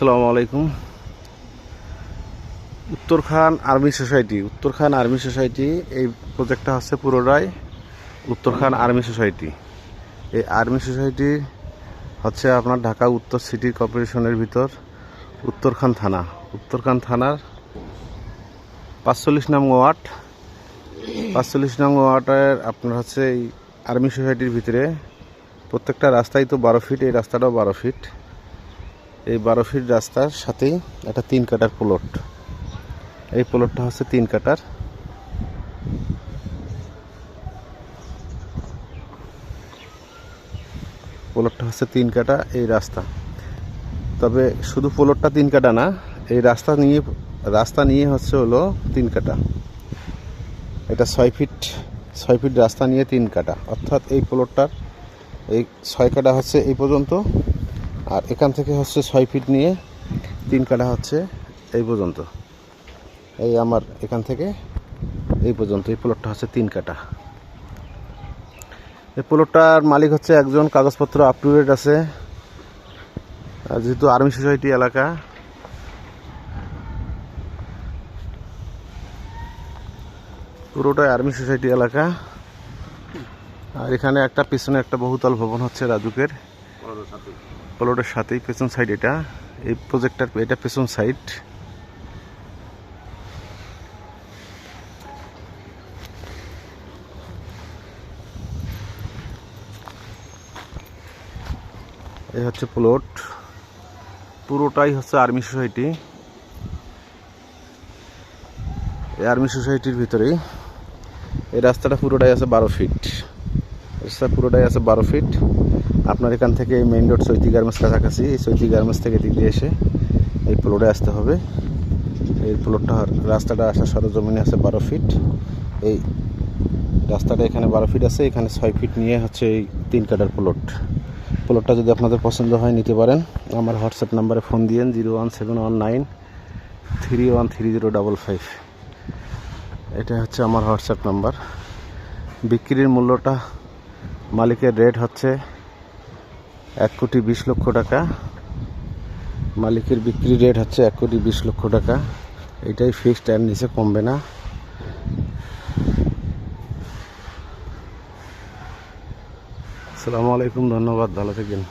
আসসালামু আলাইকুম। Uttarkhan army society, Uttarkhan army society, এই প্রজেক্টটা হচ্ছে পুরোটাই উত্তরখান আর্মি সোসাইটি। এই আর্মি সোসাইটি হচ্ছে আপনার ঢাকা উত্তর সিটি কর্পোরেশনের ভিতর উত্তরখান থানা। উত্তরখান থানার পাঁচচল্লিশ নং ওয়ার্ড। পাঁচচল্লিশ নং ওয়ার্ডের আপনার হচ্ছে এই আর্মি সোসাইটির ভিতরে প্রত্যেকটা রাস্তাই তো বারো ফিট, এই রাস্তাটাও বারো ফিট। এই বারো ফিট রাস্তার সাথেই একটা তিন কাটার প্লট এই প্লটটা হচ্ছে তিন কাটার। প্লটটা হচ্ছে তিন কাটা এই রাস্তা। তবে শুধু প্লটটা তিন কাটা না, এই রাস্তা নিয়ে রাস্তা নিয়ে হচ্ছে হলো তিন কাটা। এটা ছয় ফিট ছয় ফিট রাস্তা নিয়ে তিন কাটা। অর্থাৎ এই প্লটটার এই ছয় কাটা হচ্ছে এই পর্যন্ত। আর এখান থেকে হচ্ছে ছয় ফিট নিয়ে তিন কাটা হচ্ছে এই পর্যন্ত। এই আমার এখান থেকে এই পর্যন্ত, এই প্লটটা হচ্ছে তিন কাটা এই প্লটটার মালিক হচ্ছে একজন কাগজপত্র আপ টু ডেট আছে। যেহেতু আর্মি সোসাইটি এলাকা, পুরোটাই আর্মি সোসাইটি এলাকা। আর এখানে একটা পিছনে একটা বহুতল ভবন হচ্ছে রাজুকের। প্লটের সাথেই পেছন সাইড এটা। এই প্রজেক্টটার এটা পেছন সাইড এই হচ্ছে প্লট পুরোটাই হচ্ছে আর্মি সোসাইটি এই আর্মি সোসাইটির ভিতরেই এই রাস্তাটা পুরোটাই আছে বারো ফিট রাস্তা পুরোটাই আছে বারো ফিট আপনার এখান থেকে মেইন রোড চৈতি গার্মেন্টস কাছাকাছি। এই চৈতি গার্মেন্টস থেকে দিকে এসে এই প্লটে আসতে হবে। এই প্লটটা রাস্তাটা আসার সরজমিনে আছে বারো ফিট এই রাস্তাটা এখানে বারো ফিট আছে, এখানে ছয় ফিট নিয়ে হচ্ছে এই তিন কাটার প্লট প্লটটা যদি আপনাদের পছন্দ হয়, নিতে পারেন। আমার হোয়াটসঅ্যাপ নাম্বারে ফোন দিয়েন, zero one seven one nine three one three zero double five. এটা হচ্ছে আমার হোয়াটসঅ্যাপ নাম্বার। বিক্রির মূল্যটা মালিকের রেট হচ্ছে এক কোটি বিশ লক্ষ টাকা। মালিকের বিক্রি রেট হচ্ছে এক কোটি বিশ লক্ষ টাকা। এটাই ফিক্সড এর নিচে কমবে না। আসসালামু আলাইকুম, ধন্যবাদ, ভালো থাকেন